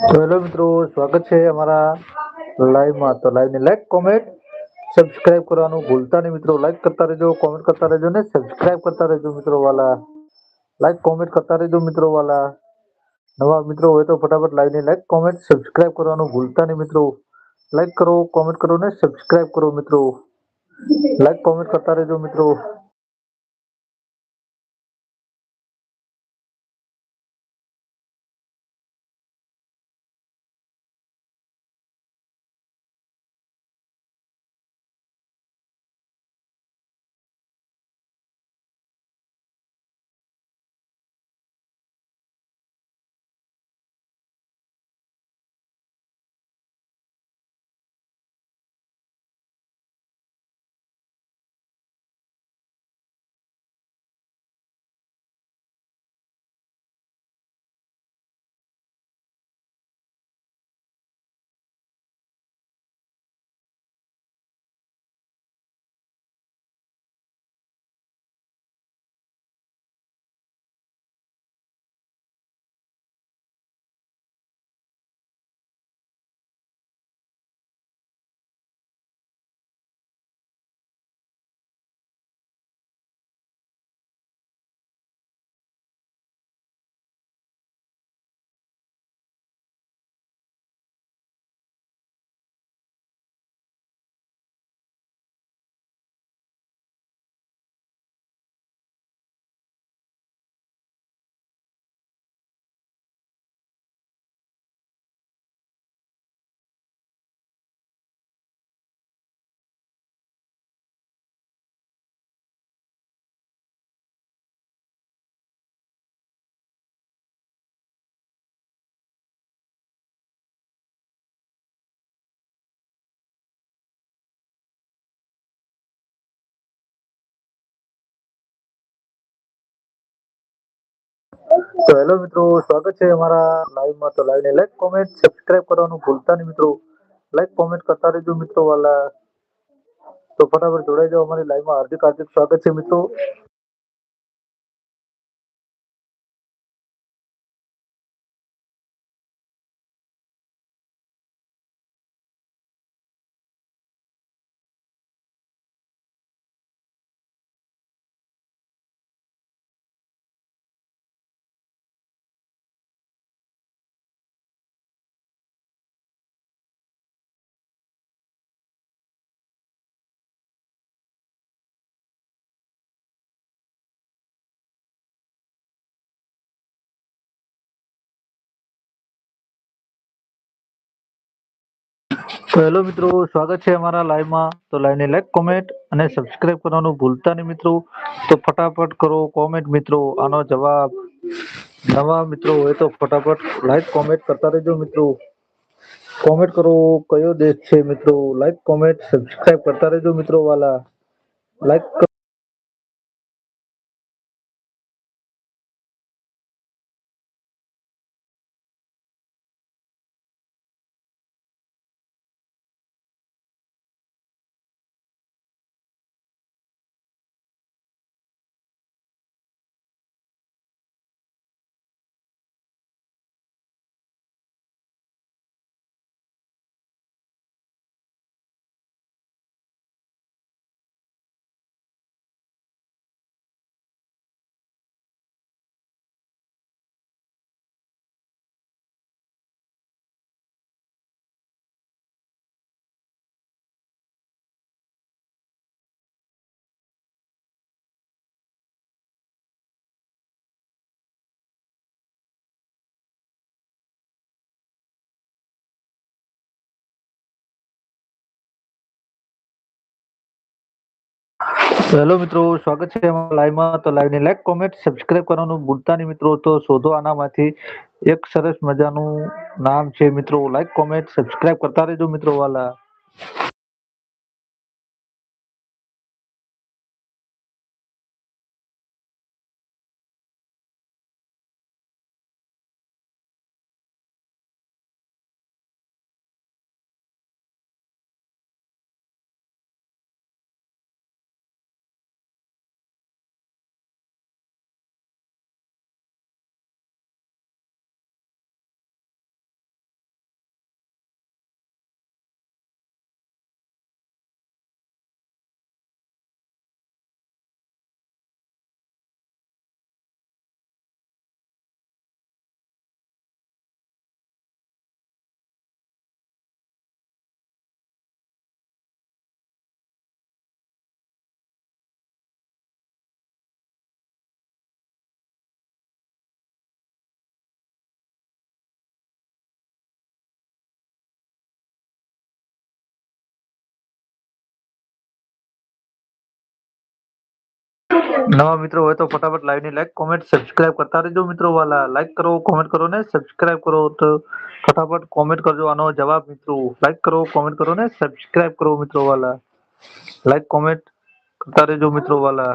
તો હેલો મિત્રો, સ્વાગત છે અમારા લાઈવમાં તો લાઈવની લાઈક કોમેન્ટ સબસ્ક્રાઇબ કરવાનું ભૂલતા નહીં મિત્રો. લાઈક કરતા રહેજો કોમેન્ટ કરતા રહેજો ને સબસ્ક્રાઇબ કરતા રહેજો મિત્રો વાલા. લાઈક કોમેન્ટ કરતા રહેજો મિત્રો વાલા. નવા મિત્રો હોય તો ફટાફટ લાઈવને લાઈક કોમેન્ટ સબસ્ક્રાઇબ કરવાનું ભૂલતા નહીં મિત્રો. લાઈક કરો કોમેન્ટ કરો ને સબસ્ક્રાઇબ કરો મિત્રો. લાઈક કોમેન્ટ કરતા રહેજો મિત્રો. તો હેલો મિત્રો, સ્વાગત છે અમારા લાઈવમાં તો લાઈવ ને લાઈક કોમેન્ટ સબસ્ક્રાઇબ કરવાનું ભૂલતા નહીં મિત્રો. લાઈક કોમેન્ટ કરતા રહેજો મિત્રો વાલા. તો ફટાફટ જોડાઈ જાઓ અમારી લાઈવમાં હાર્દિક હાર્દિક સ્વાગત છે મિત્રો. તો હેલો મિત્રો, સ્વાગત છે અમારા લાઈવમાં. તો લાઈવને લાઈક કોમેન્ટ અને સબસ્ક્રાઇબ કરવાનું ભૂલતા નહીં મિત્રો. તો ફટાફટ કરો કોમેન્ટ મિત્રો. આનો જવાબ નવા મિત્રો હોય તો ફટાફટ લાઈક કોમેન્ટ કરતા રહેજો મિત્રો. કોમેન્ટ કરો કયો દેશ છે મિત્રો? લાઈક કોમેન્ટ સબસ્ક્રાઇબ કરતા રહેજો મિત્રો વાલા. લાઈક હેલો મિત્રો, સ્વાગત છે લાઈવમાં તો લાઈવની લાઈક કોમેન્ટ સબસ્ક્રાઇબ કરવાનું ભૂલતા નહીં મિત્રો. તો શોધો આનામાંથી. એક સરસ મજાનું નામ છે મિત્રો. લાઈક કોમેન્ટ સબસ્ક્રાઇબ કરતા રહેજો મિત્રો વાલા. નવા મિત્રો હોય તો ફટાફટ લાઈવની લાઈક કોમેન્ટ સબસ્ક્રાઇબ કરતા રહેજો મિત્રો. વાલા લાઈક કરો કોમેન્ટ કરો ને સબસ્ક્રાઇબ કરો. તો ફટાફટ કોમેન્ટ કરજો આનો જવાબ મિત્રો. લાઈક કરો કોમેન્ટ કરો ને સબસ્ક્રાઇબ કરો મિત્રો વાલા. લાઈક કોમેન્ટ કરતા રહેજો મિત્રો વાલા.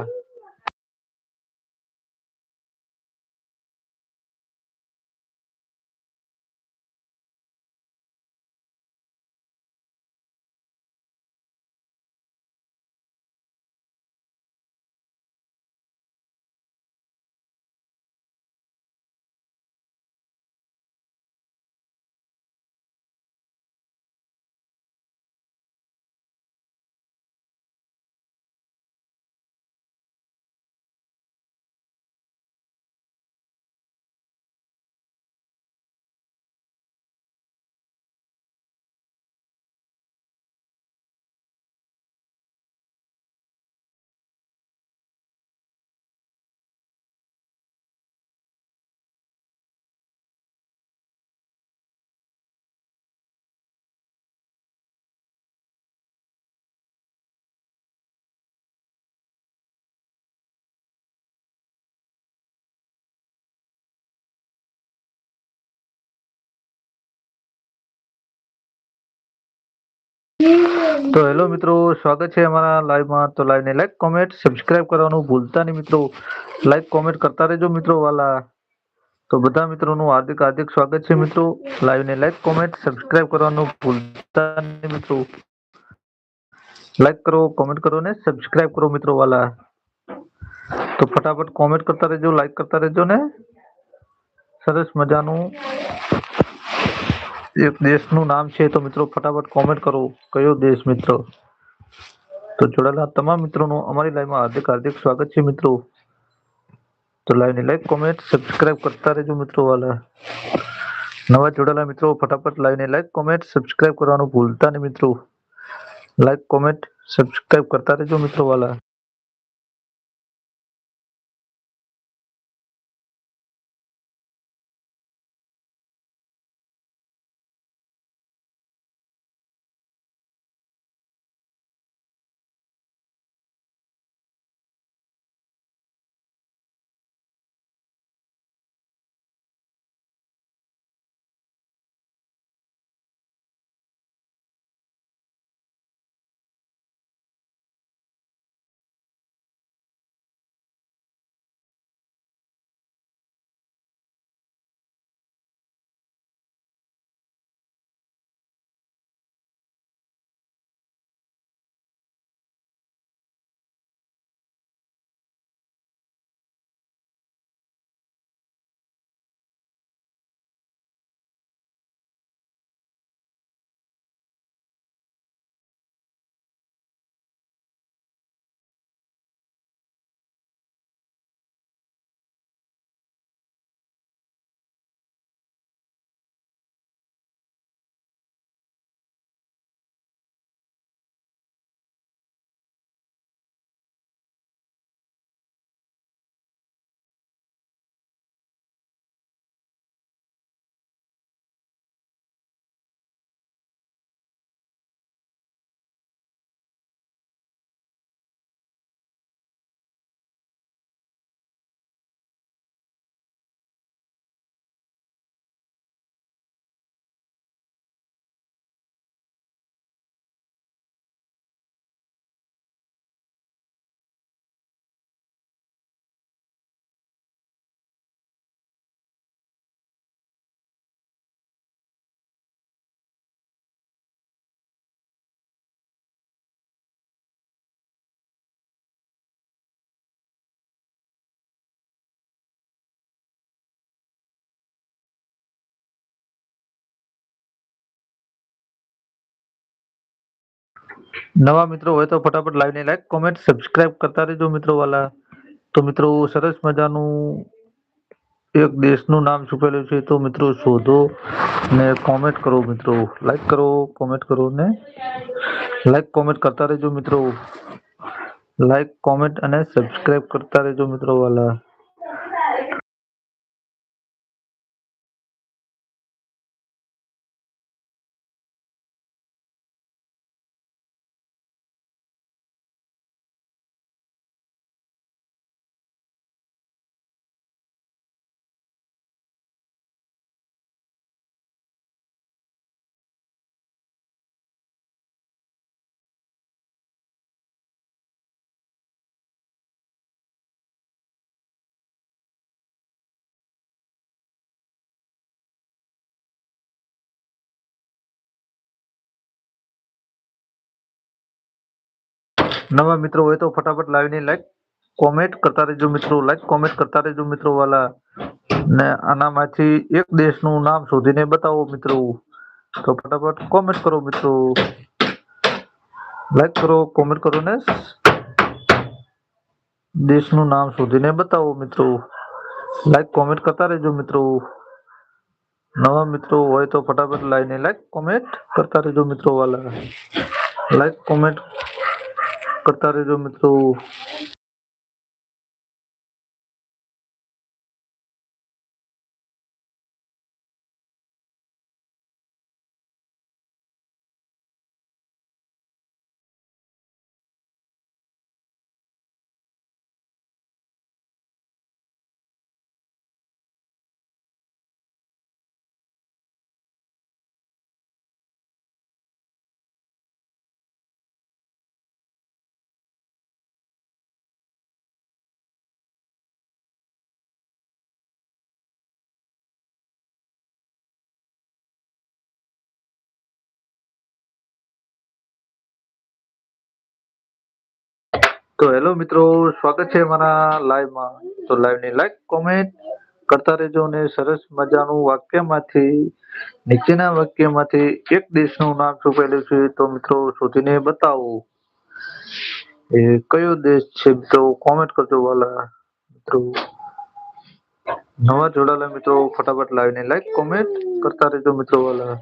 તો હેલો મિત્રો, સ્વાગત છે અમારા લાઈવમાં. તો લાઈવ ને લાઈક કોમેન્ટ સબસ્ક્રાઇબ કરવાનું ભૂલતા નહીં મિત્રો. લાઈક કોમેન્ટ કરતા રહેજો મિત્રો વાલા. તો બધા મિત્રોનું હાર્દિક હાર્દિક સ્વાગત છે મિત્રો. લાઈવ ને લાઈક કોમેન્ટ સબસ્ક્રાઇબ કરવાનું ભૂલતા નહીં મિત્રો. લાઈક કરો કોમેન્ટ કરો ને સબસ્ક્રાઇબ કરો મિત્રો વાલા. તો ફટાફટ કોમેન્ટ કરતા રહેજો લાઈક કરતા રહેજો ને. સરસ મજાનું. એક દેશનું નામ છે તો મિત્રો ફટાફટ કોમેન્ટ કરો. કયો દેશ મિત્રો? તો જોડાયેલા તમામ મિત્રોનું અમારી લાઈવમાં હાર્દિક હાર્દિક સ્વાગત છે મિત્રો. તો લાઈવની લાઈક કોમેન્ટ સબસ્ક્રાઇબ કરતા રહેજો મિત્રો વાલા. નવા જોડાયેલા મિત્રો, ફટાફટ લાઈવની લાઈક કોમેન્ટ સબસ્ક્રાઇબ કરવાનું ભૂલતા નહીં મિત્રો. લાઈક કોમેન્ટ સબસ્ક્રાઇબ કરતા રહેજો મિત્રો વાલા. નવા મિત્રો હોય તો ફટાફટ લાઈવને લાઈક કોમેન્ટ સબસ્ક્રાઇબ કરતા રહેજો મિત્રો વાલા. તો મિત્રો, સરસ મજાનું એક દેશનું નામ છુપેલું છે, તો મિત્રો શોધો ને કોમેન્ટ કરો મિત્રો. લાઈક કરો કોમેન્ટ કરો ને લાઈક કોમેન્ટ કરતા રહેજો મિત્રો. લાઈક કોમેન્ટ અને સબસ્ક્રાઇબ કરતા રહેજો મિત્રો વાલા. નવા મિત્રો હોય તો ફટાફટ લાવીને લાઈક કોમેન્ટ કરતા રહેજો મિત્રો. લાઈક કોમેન્ટ કરતા રહેજો મિત્રો વાલા. ને આનામાંથી એક દેશનું નામ શોધીને બતાવો મિત્રો. તો ફટાફટ કોમેન્ટ કરો મિત્રો. લાઈક કરો કોમેન્ટ કરો ને દેશનું નામ શોધીને બતાવો મિત્રો. લાઈક કોમેન્ટ કરતા રહેજો મિત્રો. નવા મિત્રો હોય તો ફટાફટ લાઈને લાઈક કોમેન્ટ કરતા રહેજો મિત્રો વાલા. લાઈક કોમેન્ટ કરતા રહેજો મિત્રો. તો હેલો મિત્રો, સ્વાગત છે મારા લાઈવમાં તો લાઈવની લાઈક કોમેન્ટ કરતા રહેજો અને સરસ મજાનું વાક્યમાંથી, નીચેના વાક્યમાંથી એક દેશનું નામ છુપાયેલું છે. તો મિત્રો શોધીને બતાવો. એ કયો દેશ છે મિત્રો? કોમેન્ટ કરજો વાલા. મિત્રો, નવા જોડાયેલા મિત્રો, ફટાફટ લાવીને લાઈક કોમેન્ટ કરતા રહેજો મિત્રો વાલા.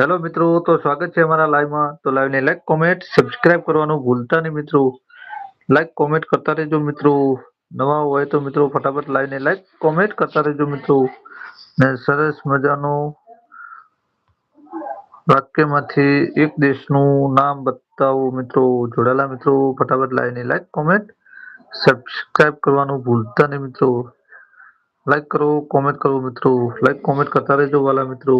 હેલો મિત્રો, તો સ્વાગત છે અમારા લાઈવમાં. તો લાઈવને લાઈક કોમેન્ટ સબસ્ક્રાઇબ કરવાનું ભૂલતા નહીં મિત્રો. લાઈક કોમેન્ટ કરતા રહેજો મિત્રો. નવા હોય તો મિત્રો ફટાફટ લાઈવને લાઈક કોમેન્ટ કરતા રહેજો મિત્રો. ને સરસ મજાનું વાક્યમાંથી એક દેશનું નામ બતાવો મિત્રો. જોડાયેલા મિત્રો, ફટાફટ લાઈવને લાઈક કોમેન્ટ સબસ્ક્રાઇબ કરવાનું ભૂલતા નહીં મિત્રો. લાઈક કરો કોમેન્ટ કરો મિત્રો. લાઈક કોમેન્ટ કરતા રહેજો વાલા મિત્રો.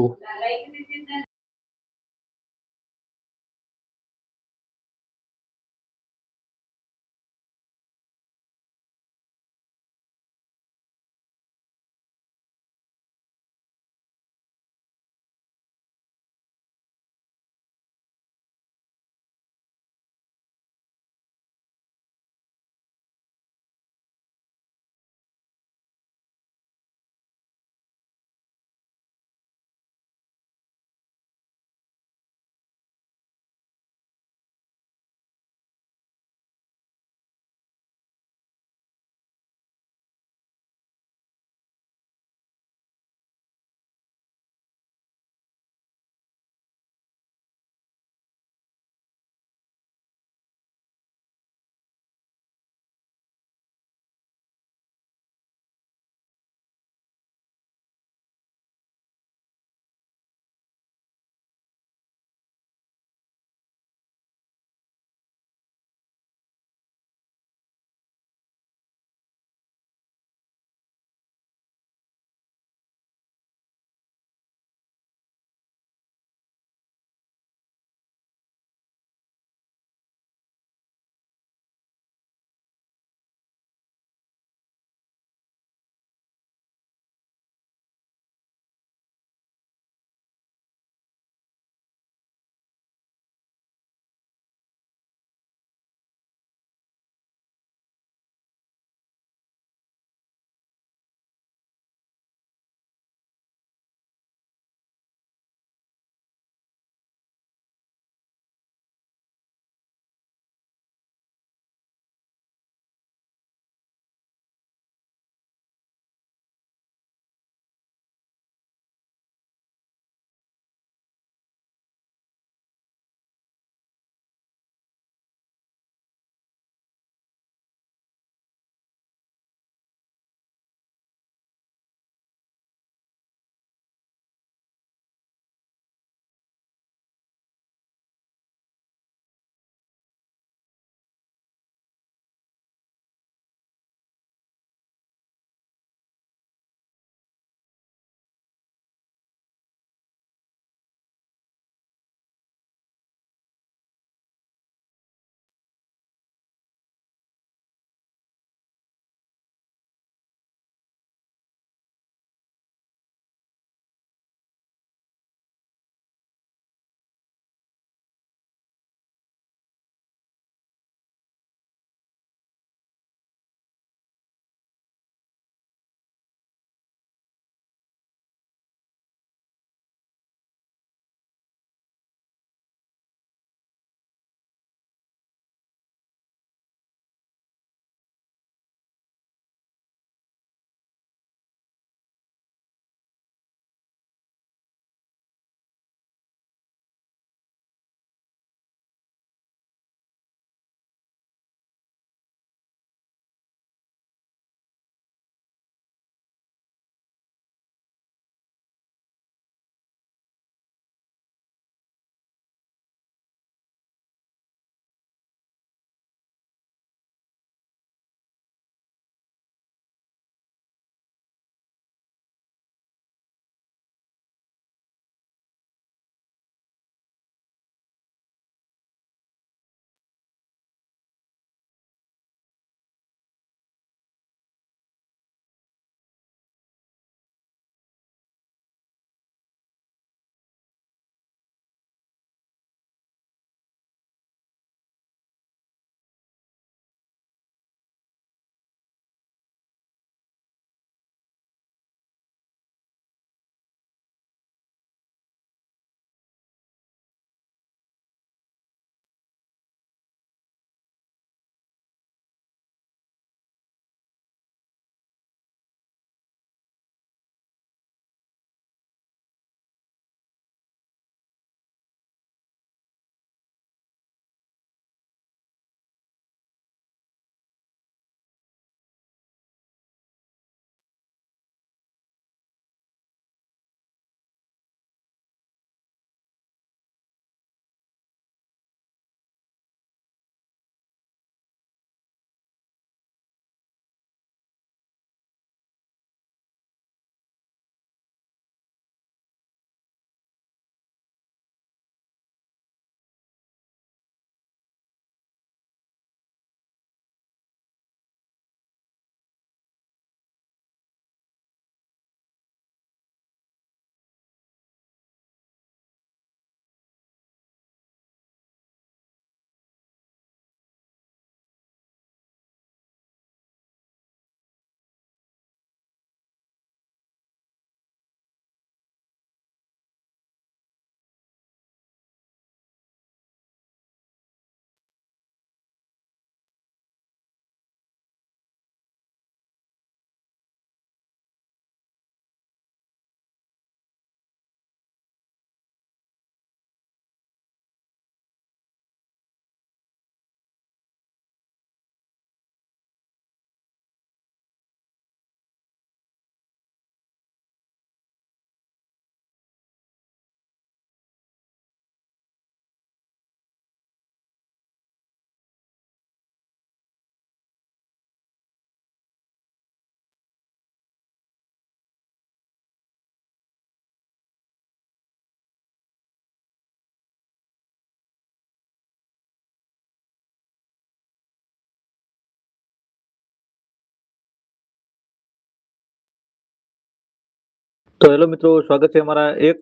તો હેલો મિત્રો સ્વાગત છે અમારા એક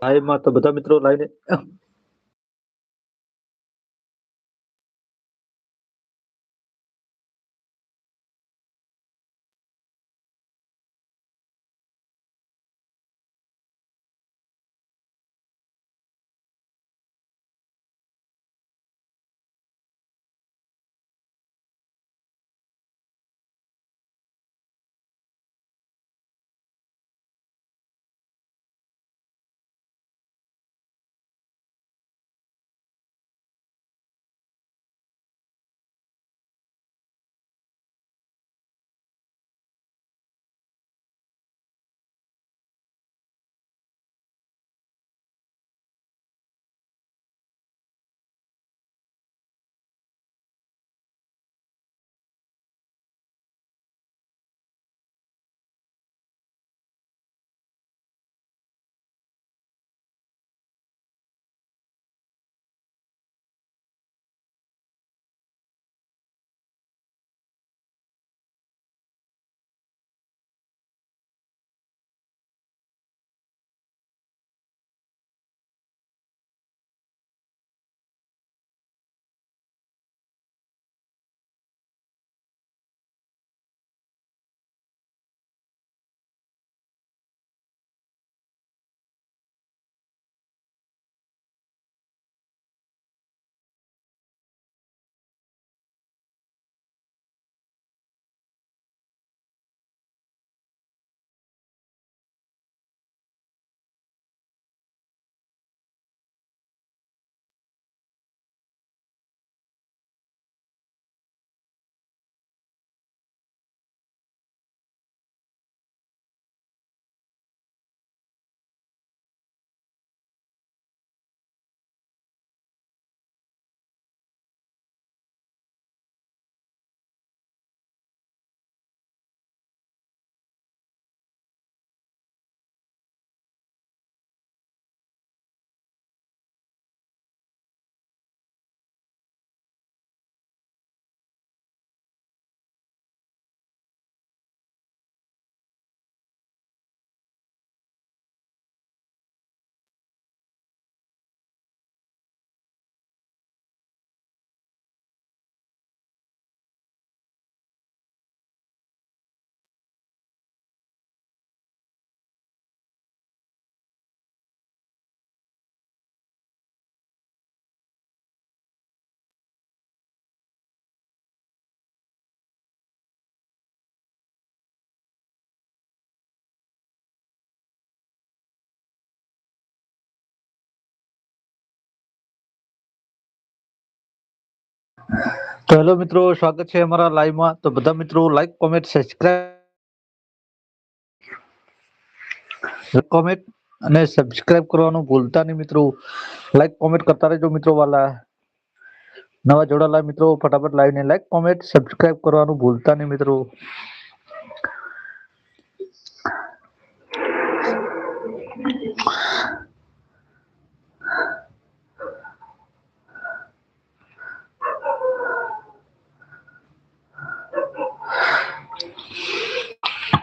લાઈવમાં તો બધા મિત્રો લાઈને. તો હેલો મિત્રો, સ્વાગત છે અમારા લાઈવમાં તો બધા મિત્રો લાઈક કોમેન્ટ સબસ્ક્રાઇબ કોમેન્ટ અને સબસ્ક્રાઇબ કરવાનું ભૂલતા નહીં મિત્રો. લાઈક કોમેન્ટ કરતા રહેજો મિત્રો વાલા. નવા જોડાયેલા મિત્રો, ફટાફટ લાઈવને લાઈક કોમેન્ટ સબસ્ક્રાઇબ કરવાનું ભૂલતા નહીં મિત્રો.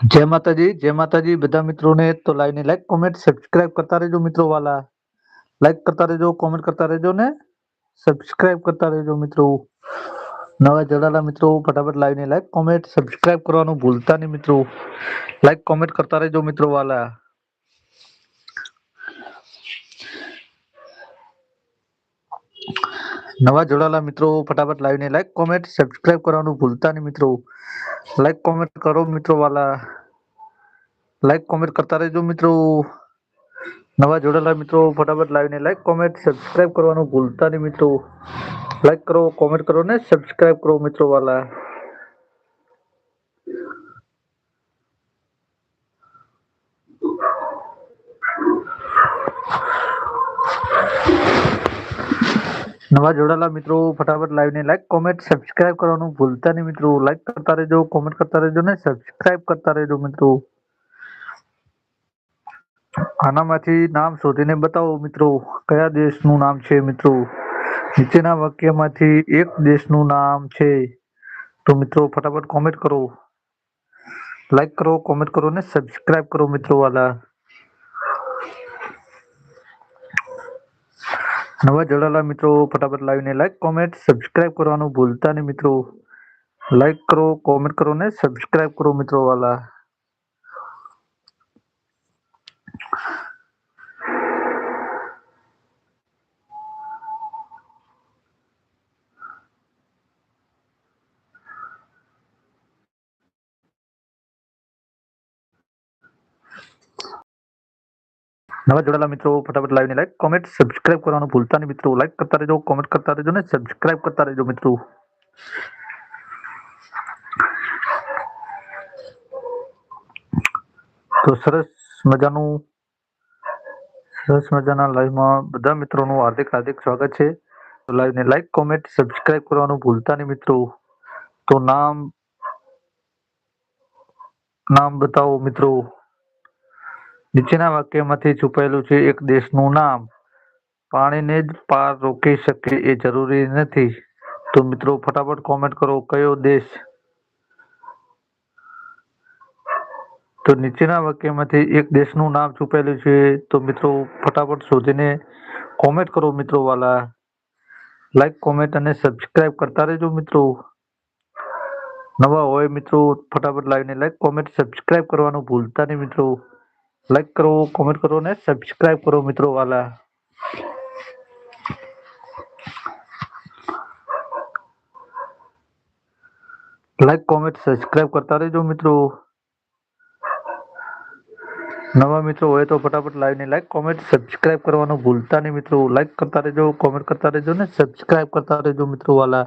જય માતાજી જય માતાજી. બધા મિત્રોને તો લાઈને લાઈક કોમેન્ટ સબસ્ક્રાઇબ કરતા રહેજો મિત્રો વાલા. લાઈક કરતા રહેજો કોમેન્ટ કરતા રહેજો ને. સબસ્ક્રાઇબ કરતા રહેજો મિત્રો. નવા જોડાયેલા મિત્રો, ફટાફટ લાઈને લાઈક કોમેન્ટ સબસ્ક્રાઇબ કરવાનું ભૂલતા નહીં મિત્રો. લાઈક કોમેન્ટ કરતા રહેજો મિત્રો વાલા. નવા જોડાયેલા મિત્રો, ફટાફટ લાઈવ ને લાઈક કોમેન્ટ સબસ્ક્રાઇબ કરવાનું ભૂલતા નહીં મિત્રો. લાઈક કોમેન્ટ કરો મિત્રો વાલા. લાઈક કોમેન્ટ કરતા રહેજો મિત્રો. નવા જોડાયેલા મિત્રો, ફટાફટ લાવીને લાઈક કોમેન્ટ સબસ્ક્રાઇબ કરવાનું ભૂલતા નહીં મિત્રો. લાઈક કરો કોમેન્ટ કરો ને સબસ્ક્રાઇબ કરો મિત્રો વાલા. નવા જોડાયેલા મિત્રો, ફટાફટ લાઈવ ને લાઈક કોમેન્ટ સબસ્ક્રાઇબ કરવાનું ભૂલતા નહીં મિત્રો. લાઈક કરતા રહેજો કોમેન્ટ કરતા રહેજો ને સબસ્ક્રાઇબ કરતા રહેજો મિત્રો. આનામાંથી નામ શોધીને બતાવો મિત્રો. કયા દેશનું નામ છે મિત્રો? નીચેના વાક્યમાંથી એક દેશનું નામ છે. તો મિત્રો, ફટાફટ કોમેન્ટ કરો. લાઈક કરો કોમેન્ટ કરો ને સબસ્ક્રાઇબ કરો મિત્રો વાલા. નવા જોડાયેલા મિત્રો, ફટાફટ લાવીને લાઈક કોમેન્ટ સબસ્ક્રાઇબ કરવાનું ભૂલતા નહીં મિત્રો. લાઈક કરો કોમેન્ટ કરો ને સબસ્ક્રાઇબ કરો મિત્રો વાલા. નવા જોડાયેલા મિત્રો, ફટાફટ લાઈવને લાઈક કોમેન્ટ સબસ્ક્રાઇબ કરવાનું ભૂલતા નહીં મિત્રો. લાઈક કરતા રહેજો કોમેન્ટ કરતા રહેજો ને સબસ્ક્રાઇબ કરતા રહેજો મિત્રો. તો સરસ મજાનું, સરસ મજાના લાઈવમાં બધા મિત્રોનું હાર્દિક હાર્દિક સ્વાગત છે. તો લાઈવને લાઈક કોમેન્ટ સબસ્ક્રાઇબ કરવાનું ભૂલતા નહીં મિત્રો. તો નામ નામ બતાવો મિત્રો. નીચેના વાક્યમાંથી છુપાયેલું છે, એક દેશનું નામ પાણીને જ પાર રોકી શકે એ જરૂરી નથી. તો મિત્રો, ફટાફટ કોમેન્ટ કરો, કયો દેશ? તો નીચેના વાક્યમાંથી એક દેશનું નામ છુપાયેલું છે. તો મિત્રો, ફટાફટ શોધીને કોમેન્ટ કરો મિત્રો વાલા. લાઈક કોમેન્ટ અને સબસ્ક્રાઇબ કરતા રહેજો મિત્રો. નવા હોય મિત્રો, ફટાફટ લાવીને લાઈક કોમેન્ટ સબસ્ક્રાઇબ કરવાનું ભૂલતા નહીં મિત્રો. લાઈક કરો કોમેન્ટ કરો ને સબસ્ક્રાઇબ કરો મિત્રો વાલા લાઈક કોમેન્ટ સબસ્ક્રાઇબ કરતા રહેજો મિત્રો નવા મિત્રો હોય તો ફટાફટ લાઈવને લાઈક કોમેન્ટ સબસ્ક્રાઇબ કરવાનું ભૂલતા નહીં મિત્રો લાઈક કરતા રહેજો કોમેન્ટ કરતા રહેજો ને સબસ્ક્રાઇબ કરતા રહેજો મિત્રો વાલા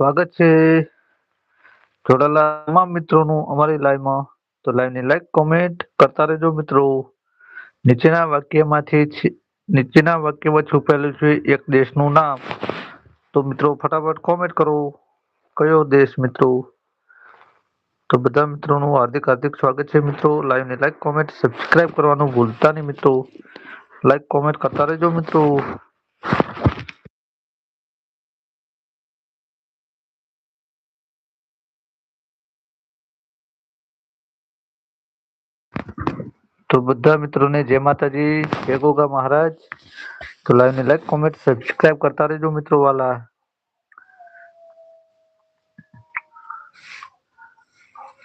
સ્વાગત છે. જોડાયેલા તમામ મિત્રોનું અમારી લાઈવમાં. તો લાઈવની લાઈક, કોમેન્ટ કરતા રહેજો મિત્રો. નીચેના વાક્યમાંથી નીચેના વાક્યમાં છુપાયેલું છે એક દેશનું નામ. તો મિત્રો ફટાફટ કોમેન્ટ કરો. કયો દેશ મિત્રો? તો બધા મિત્રોનું હાર્દિક હાર્દિક સ્વાગત છે મિત્રો. લાઈવને લાઈક, કોમેન્ટ સબસ્ક્રાઇબ કરવાનું ભૂલતા નહીં મિત્રો. લાઈક, કોમેન્ટ કરતા રહેજો મિત્રો. તો બધા મિત્રોને જય માતાજી, જય ગોગા મહારાજ. તો લાઈવને લાઈક કોમેન્ટ સબસ્ક્રાઇબ કરતા રહેજો મિત્રો વાલા.